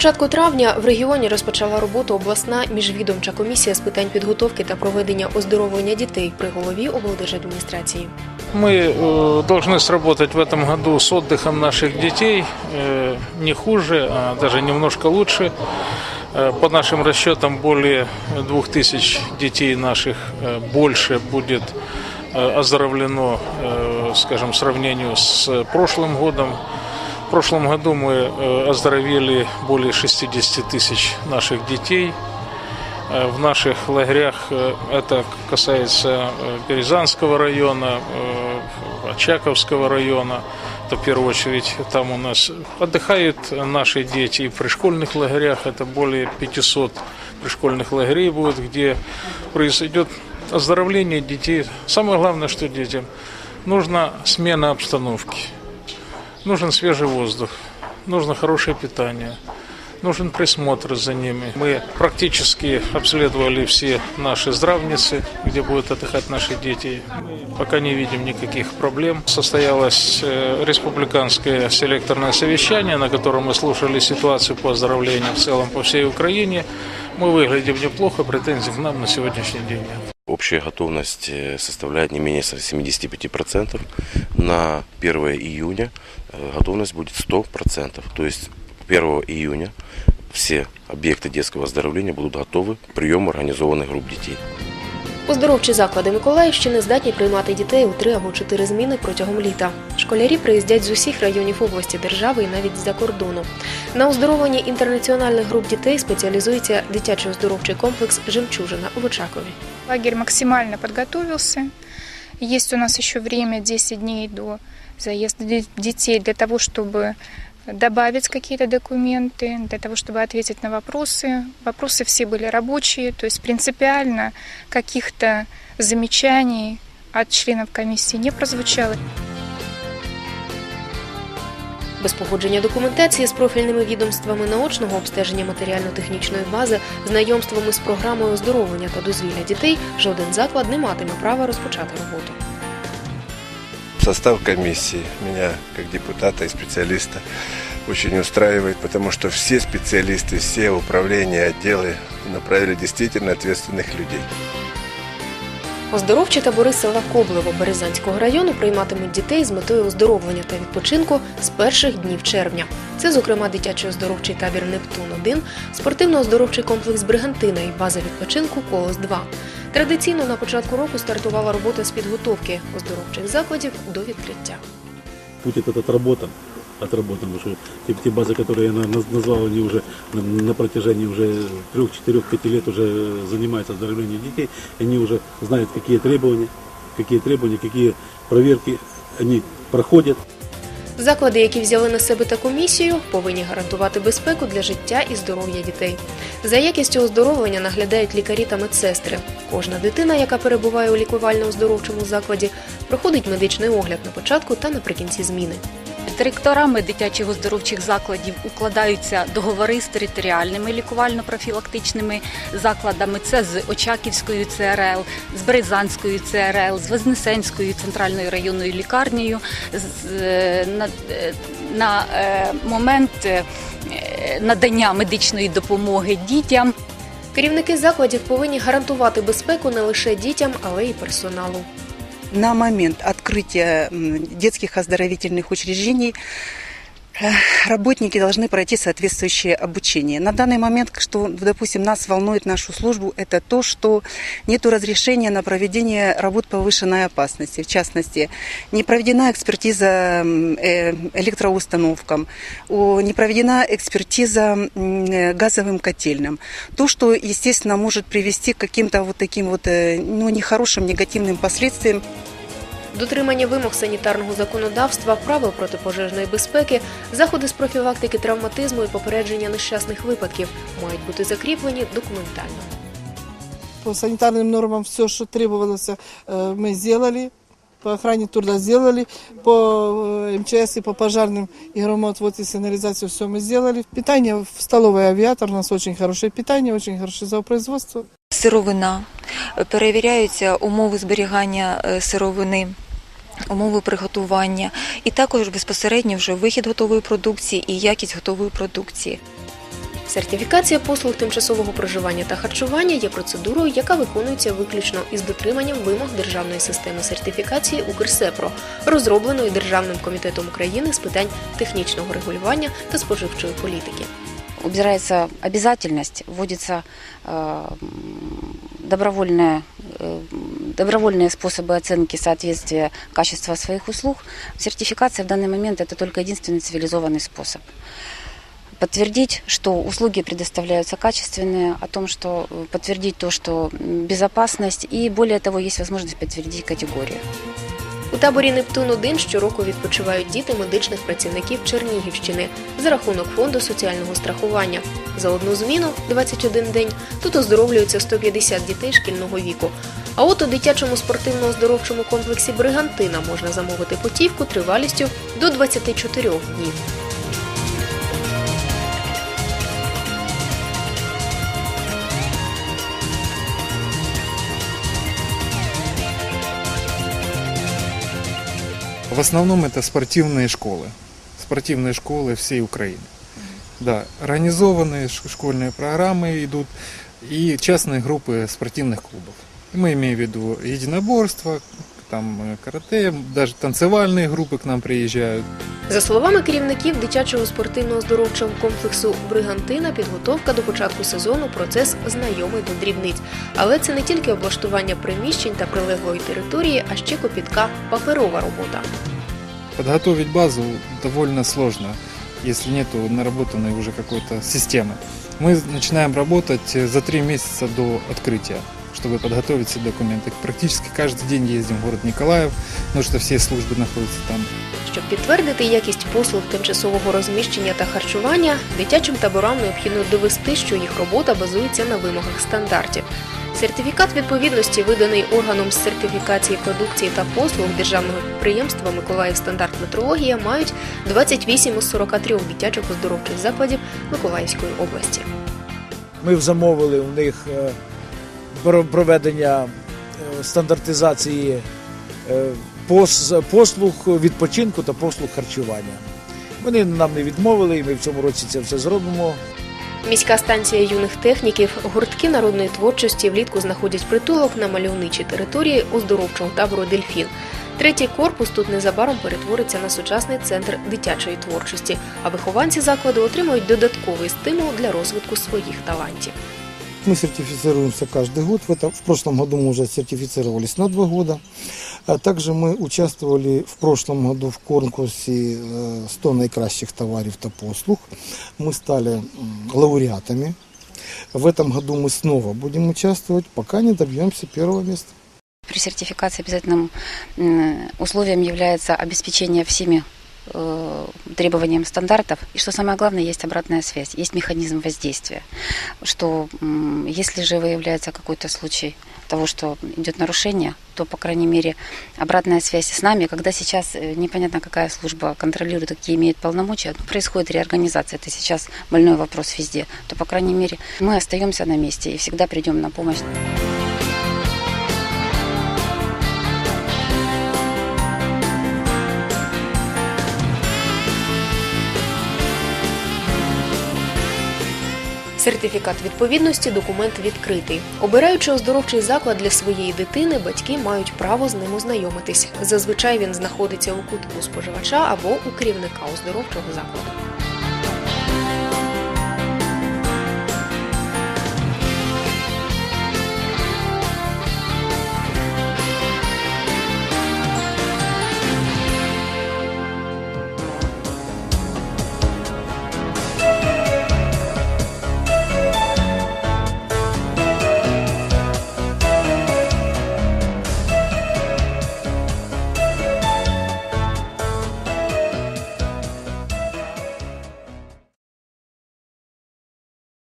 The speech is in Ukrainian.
початку травня в регіоні розпочала роботу обласна міжвідомча комісія з питань підготовки та проведення оздоровлення дітей при голові облдержадміністрації. Мы э, должны сработать в этом году с отдыхом наших детей э, не хуже, а даже немножко лучше. Э, По нашим расчетам, более 2000 детей наших э, больше будет э, оздоровлено, э, скажем, в сравнении с прошлым годом. В прошлом году мы э, оздоровили более 60 тысяч наших детей. Э, В наших лагерях э, это касается Березанского района, Очаковского района. Это в первую очередь там у нас отдыхают наши дети. И в пришкольных лагерях это более 500 пришкольных лагерей будет, где произойдет оздоровление детей. Самое главное, что детям нужна смена обстановки. Нужен свежий воздух, нужно хорошее питание, нужен присмотр за ними. Мы практически обследовали все наши здравницы, где будут отдыхать наши дети. Мы пока не видим никаких проблем. Состоялось э, республиканское селекторное совещание, на котором мы слушали ситуацию по оздоровлению в целом по всей Украине. Мы выглядим неплохо, претензий к нам на сегодняшний день нет. Общая готовность э, составляет не менее 75%. На 1 июня э, готовность будет 100%. То есть 1 июня все объекты детского оздоровления будут готовы к приему организованных групп детей. Оздоровчі заклади Миколаївщини здатні приймати дітей у три або чотири зміни протягом літа. Школярі приїздять з усіх районів області, держави і навіть з-за кордону. На оздоровленні інтернаціональних груп дітей спеціалізується дитячий оздоровчий комплекс Жемчужина в Очакові. Лагерь максимально подготовился. Есть у нас еще время 10 дней до заезда де- детей для того, чтобы добавить какие-то документы, для того, чтобы ответить на вопросы. Вопросы все были рабочие, то есть принципиально каких-то замечаний от членов комиссии не прозвучало. Без погодження документації з профільними відомствами наочного обстеження матеріально-технічної бази, знайомствами з програмою оздоровлення та дозвілля дітей, жоден заклад не матиме права розпочати роботу. Состав комиссии меня как депутата и специалиста очень устраивает, потому что все специалисты, все управления, отделы направили действительно ответственных людей. Оздоровчі табори села Коблево Березанського району прийматимуть дітей з метою оздоровлення та відпочинку з перших днів червня. Це, зокрема, дитячий оздоровчий табір Нептун 1 спортивно-оздоровчий комплекс Бригантина і база відпочинку Колос 2 Традиційно на початку року стартувала робота з підготовки оздоровчих закладів до відкриття. путь этот отработан, отработан уже. Те, те базы, которые я на- наз- назвал, они уже на, на протяжении уже 3, 4, 5 лет уже занимаются оздоровлением детей. Они уже знают, какие требования, какие требования, какие проверки они проходят. Заклади, які взяли на себе таку місію, повинні гарантувати безпеку для життя і здоров'я дітей. За якістю оздоровлення наглядають лікарі та медсестри. Кожна дитина, яка перебуває у лікувально-оздоровчому закладі, проходить медичний огляд на початку та наприкінці зміни. Директорами дитячих оздоровчих закладів укладаються договори з територіальними лікувально-профілактичними закладами. Це з Очаківською ЦРЛ, з Березанською ЦРЛ, з Вознесенською центральною районною лікарнею. Е, На, е, на е, момент надання медичної допомоги дітям Керівники закладів повинні гарантувати безпеку не лише дітям, але й персоналу на момент открытия м, детских оздоровительных учреждений э, работники должны пройти соответствующее обучение. На данный момент, что, допустим, нас волнует нашу службу, это то, что нет разрешения на проведение работ повышенной опасности. В частности, не проведена экспертиза э, электроустановкам, не проведена экспертиза э, газовым котельным. То, что, естественно, может привести к каким-то вот таким вот э, ну, нехорошим, негативным последствиям Дотримання вимог санітарного законодавства, правил протипожежної безпеки, заходи з профілактики травматизму і попередження нещасних випадків мають бути закріплені документально. По санитарным нормам все, что требовалось, э, мы сделали. По охране труда сделали, по э, МЧС и по пожарным и громоотвод и сигнализацию все мы сделали. Питание в столовой «Авиатор» у нас очень хорошее питание, очень хорошее зоопроизводство. сировина, перевіряються умови зберігання е, сировини. Умови приготування і також безпосередньо вже вихід готової продукції і якість готової продукції. Сертифікація послуг тимчасового проживання та харчування є процедурою, яка виконується виключно із дотриманням вимог державної системи сертифікації Укрсепро, розробленої Державним комітетом України з питань технічного регулювання та споживчої політики убирается обязательность, вводится э, м, добровольная, э, добровольные способы оценки соответствия качества своих услуг. Сертификация в данный момент это только единственный цивилизованный способ. Подтвердить, что услуги предоставляются качественные, о том, что э, подтвердить то, что м, безопасность и более того есть возможность подтвердить категорию. У таборі Нептун-1 щороку відпочивають діти медичних працівників Чернігівщини за рахунок фонду соціального страхування. За одну зміну 21 день тут оздоровлюються 150 дітей шкільного віку. А от у дитячому спортивно-оздоровчому комплексі Бригантина можна замовити путівку тривалістю до 24 днів. В основном это спортивные школы. Спортивные школы всей Украины. Да, организованные ш- школьные программы идут и частные группы спортивных клубов. Мы имеем в виду единоборство, там э, карате, даже танцевальные группы к нам приезжают. За словами керівників дитячого спортивно-оздоровчого комплексу Бригантина, підготовка до початку сезону процес знайомий до дрібниць. Але це не тільки облаштування приміщень та прилеглої території, а ще копітка паперова робота. Подготовить базу довольно сложно, если нету наработанной уже какой-то системы. Мы начинаем работать э, за три месяца до открытия, чтобы подготовить все документы. Практически каждый день ездим в город Николаев, потому что все службы находятся там. Щоб підтвердити якість послуг тимчасового розміщення та харчування, дитячим таборам необхідно довести, що їх робота базується на вимогах стандартів. Сертифікат відповідності, виданий органом з сертифікації продукції та послуг державного підприємства Миколаїв стандарт метрологія, мають 28 із 43 дитячих оздоровчих закладів Миколаївської області. Ми замовили у них е, про- проведення е, стандартизації е, пос- послуг відпочинку та послуг харчування. Вони нам не відмовили, і ми в цьому році це все зробимо. Міська станція юних техніків, гуртки народної творчості влітку знаходять притулок на мальовничій території оздоровчого табору Дельфін. Третій корпус тут незабаром перетвориться на сучасний центр дитячої творчості, а вихованці закладу отримують додатковий стимул для розвитку своїх талантів. Мы сертифицируемся каждый год. В, этом, в прошлом году мы уже сертифицировались на два года. А также мы участвовали в прошлом году в конкурсе э, 100 наикращих товаров та послуг. Мы стали м, лауреатами. В этом году мы снова будем участвовать, пока не добьемся первого места. При сертификации обязательным м, условием является обеспечение всеми э, требованиям стандартов. И что самое главное, есть обратная связь, есть механизм воздействия. Что м, если же выявляется какой-то случай того, что идет нарушение, то, по крайней мере, обратная связь с нами, когда сейчас э, непонятно какая служба контролирует, какие имеет полномочия, ну, происходит реорганизация, это сейчас больной вопрос везде, то, по крайней мере, мы остаемся на месте и всегда придем на помощь. Сертифікат відповідності документ відкритий. Обираючи оздоровчий заклад для своєї дитини, батьки мають право з ним ознайомитись. Зазвичай він знаходиться у кутку споживача або у керівника оздоровчого закладу.